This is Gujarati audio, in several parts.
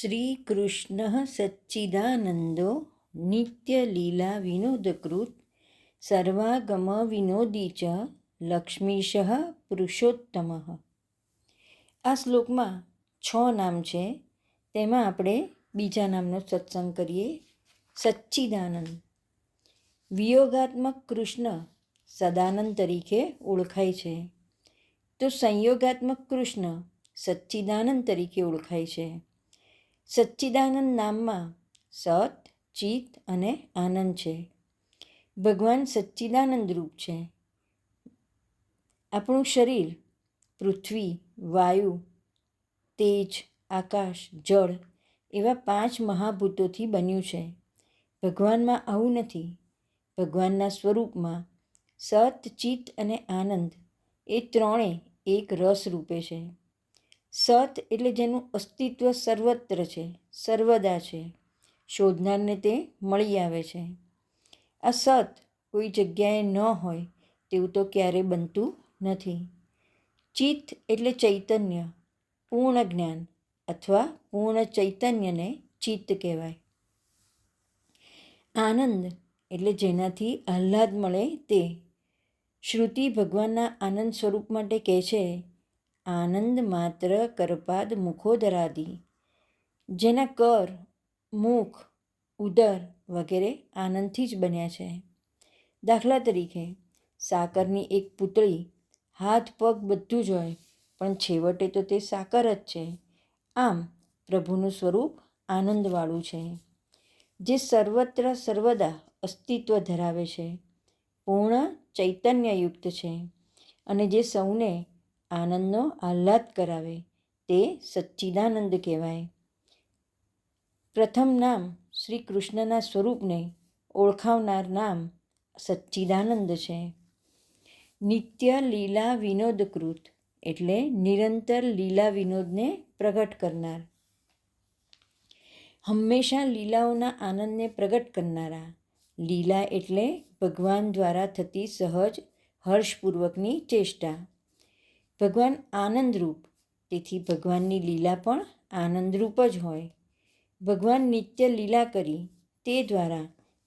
શ્રીકૃષ્ણ સચ્ચિદાનંદો નિત્યલીલા વિનોદકૃત સર્વાગમ વિનોદી ચ લક્ષ્મીશ પુરુષોત્તમ. આ શ્લોકમાં છ નામ છે. તેમાં આપણે બીજા નામનો સત્સંગ કરીએ. સચ્ચિદાનંદ. વિયોગાત્મક કૃષ્ણ સદાનંદ તરીકે ઓળખાય છે. તો સંયોગાત્મક કૃષ્ણ સચ્ચિદાનંદ તરીકે ઓળખાય છે. સચ્ચિદાનંદ નામમાં સત, ચિત્ત અને આનંદ છે. ભગવાન સચ્ચિદાનંદ રૂપ છે. આપણું શરીર પૃથ્વી, વાયુ, તેજ, આકાશ, જળ એવા પાંચ મહાભૂતોથી બન્યું છે. ભગવાનમાં આવું નથી. ભગવાનના સ્વરૂપમાં સત, ચિત્ત અને આનંદ એ ત્રણે એક રસ રૂપે છે. સત એટલે જેનું અસ્તિત્વ સર્વત્ર છે, સર્વદા છે. શોધનારને તે મળી આવે છે. આ સત કોઈ જગ્યાએ ન હોય તેવું તો ક્યારે બનતું નથી. ચિત્ત એટલે ચૈતન્ય, પૂર્ણ જ્ઞાન અથવા પૂર્ણ ચૈતન્યને ચિત્ત કહેવાય. આનંદ એટલે જેનાથી આહ્લાદ મળે તે. શ્રુતિ ભગવાનના આનંદ સ્વરૂપ માટે કહે છે આનંદ માત્ર કરપાદ મુખોદરાદી. જેના કર, મુખ, ઉદર વગેરે આનંદથી જ બન્યા છે. દાખલા તરીકે, સાકરની એક પૂતળી, હાથ પગ બધું જ હોય, પણ છેવટે તો તે સાકર જ છે. આમ, પ્રભુનું સ્વરૂપ આનંદવાળું છે. જે સર્વત્ર સર્વદા અસ્તિત્વ ધરાવે છે. પૂર્ણ ચૈતન્યયુક્ત છે. અને જે સૌને આનંદનો આહ્લાદ કરાવે, તે સચ્ચિદાનંદ કહેવાય. પ્રથમ નામ શ્રી કૃષ્ણના સ્વરૂપને ઓળખાવનાર નામ સચ્ચિદાનંદ છે. નિત્ય લીલા વિનોદકૃત એટલે નિરંતર લીલા વિનોદને પ્રગટ કરનાર. હંમેશા લીલાઓના આનંદને પ્રગટ કરનારા. લીલા એટલે ભગવાન દ્વારા થતી સહજ, હર્ષપૂર્વકની ચેષ્ટા. ભગવાન આનંદરૂપ. તેથી ભગવાનની લીલા પણ આનંદરૂપ જ હોય. ભગવાન નિત્ય લીલા કરી, તે દ્વારા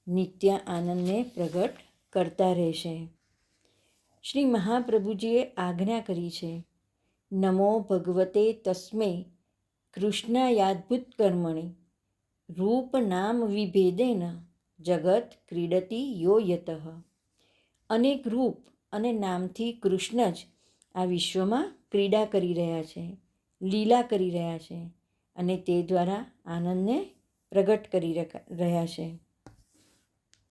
નિત્ય આનંદને પ્રગટ કરતા રહેશે. શ્રી મહાપ્રભુજીએ આજ્ઞા કરી છે, નમો ભગવતે તસ્મે કૃષ્ણયાદભુત કર્મણી, રૂપ નામ વિભેદેન જગત ક્રીડતી યો યત. અનેક રૂપ અને નામથી કૃષ્ણ જ આ વિશ્વમાં ક્રીડા કરી રહ્યા છે, લીલા કરી રહ્યા છે અને તે દ્વારા આનંદને પ્રગટ કરી રહ્યા છે.